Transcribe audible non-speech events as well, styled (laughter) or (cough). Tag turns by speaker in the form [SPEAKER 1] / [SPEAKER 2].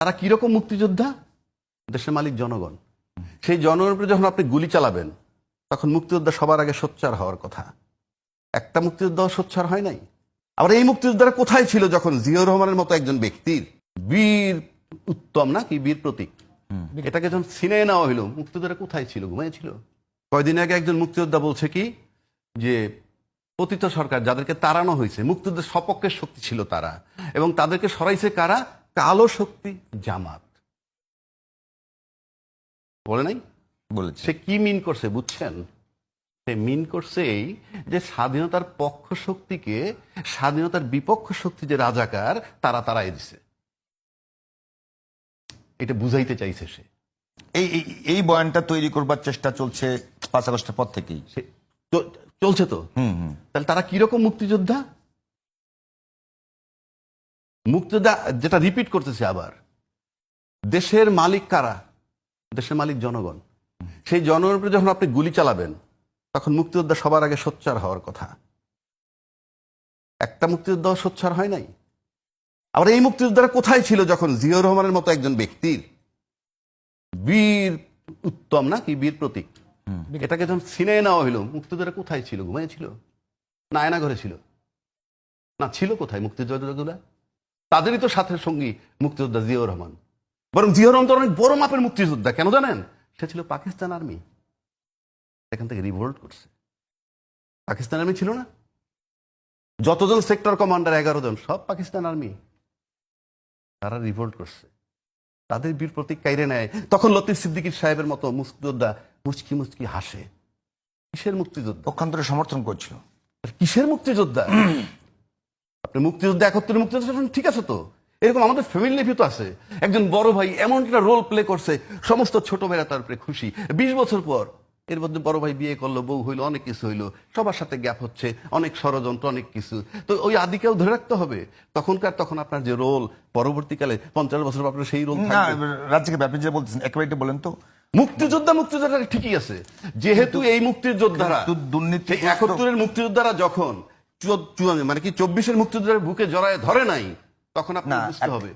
[SPEAKER 1] তারা কীরকম মুক্তিযোদ্ধা? দেশের মালিক জনগণ। সেই জনগণের উপরে যখন আপনি গুলি চালাবেন তখন মুক্তিযোদ্ধা সবার আগে সোচ্চার হওয়ার কথা। একটা মুক্তিযোদ্ধাও সোচ্চার হয় নাই। আবার এই মুক্তিযোদ্ধারা কোথায় ছিল যখন জিয়াউর রহমানের মতো একজন ব্যক্তির বীর উত্তম না কি বীর প্রতীক? এটাকে যখন সিনে নেওয়া হলো মুক্তিযোদ্ধারা কোথায় ছিল ঘুমিয়েছিল কয়দিন আগে একজন মুক্তিযোদ্ধা বলছে কি যে পতিত সরকার যাদেরকে তাড়ানো হয়েছে মুক্তিযুদ্ধের সপক্ষের শক্তি ছিল তারা। এবং তাদেরকে সরাইছে কারা? কালো শক্তি জামাত। বলে নাই?
[SPEAKER 2] বলেছে।
[SPEAKER 1] সে কি মিন করছে বুঝছেন? সে মিন করছে এই যে স্বাধীনতার পক্ষ শক্তিকে স্বাধীনতার বিপক্ষ শক্তি যে রাজাকার তারা তারাই দিছে। এটা বুঝাইতে চাইছে সে।
[SPEAKER 2] এই এই- বয়ানটা তৈরি করবার চেষ্টা চলছে পাঁচ আগস্টের পর থেকেই।
[SPEAKER 1] চলছে তো?
[SPEAKER 2] হুম হুম।
[SPEAKER 1] তাহলে তারা কীরকম মুক্তিযোদ্ধা? মুক্তিযোদ্ধা যেটা রিপিট করতেছে আবার দেশের মালিক কারা? দেশের মালিক জনগণ। সেই জনগণের উপরে যখন আপনি গুলি চালাবেন তখন মুক্তিযোদ্ধা সবার আগে সোচ্চার হওয়ার কথা। একটা মুক্তিযোদ্ধাও সোচ্চার হয় নাই। আবার এই মুক্তিযোদ্ধারা কোথায় ছিল যখন জিয়াউর রহমানের মতো একজন ব্যক্তির? বীর উত্তম না কি বীর প্রতীক। এটাকে যখন সিনে নেওয়া হলো মুক্তিযোদ্ধারা কোথায় ছিল? ঘুমিয়েছিল না আয়না ঘরে ছিল? না ছিল কোথায় মুক্তিযোদ্ধাগুলা? তাদেরই তো সাথে সঙ্গী মুক্তিযোদ্ধা জিয়াউর রহমান। বরং জিয়াউর রহমান তো অনেক বড় মাপের মুক্তিযোদ্ধা কেন জানেন? সে ছিল পাকিস্তান আর্মি। এখান থেকে রিভোল্ট করছে। পাকিস্তান আর্মি ছিল না। যতজন সেক্টর কমান্ডার এগারো জন সব পাকিস্তান আর্মি। তারা রিভোল্ট করছে। তাদের বীর প্রতীক কাইরে নেয়। তখন লতিফ সিদ্দিকীর সাহেবের মতো মুক্তিযোদ্ধা মুচকি মুচকি হাসে। কিসের মুক্তিযোদ্ধা?
[SPEAKER 2] পক্ষান্তরে সমর্থন করছিল।
[SPEAKER 1] কিসের মুক্তিযোদ্ধা? (clears throat) মুক্তিযোদ্ধা একত্রে মুক্তিযোদ্ধা ঠিক আছে তো? এরকম আমাদের ফ্যামিলি নেভিও তো আছে। একজন বড় ভাই এমন একটা রোল প্লে করছে সমস্ত ছোট ভাইরা তার উপরে খুশি। বিশ বছর পর এর মধ্যে বড় ভাই বিয়ে করল বউ হইল অনেক কিছু হইল। সবার সাথে গ্যাপ হচ্ছে অনেক ষড়যন্ত্র অনেক কিছু। তো ওই আদিকেও ধরে রাখতে হবে। তখনকার তখন আপনার যে রোল পরবর্তীকালে পঞ্চাশ বছর পর আপনার সেই রোল
[SPEAKER 2] রাজ্যকে ব্যাপারে যে বলতেছেন একেবারে বলেন তো।
[SPEAKER 1] মুক্তিযোদ্ধা মুক্তিযোদ্ধা ঠিকই আছে। যেহেতু এই মুক্তিযোদ্ধারা
[SPEAKER 2] দুর্নীতি
[SPEAKER 1] একাত্তরের মুক্তিযোদ্ধারা যখন মানে কি চব্বিশের মুক্তিযুদ্ধের বুকে জড়ায় ধরে নাই? তখন আপনার বুঝতে হবে।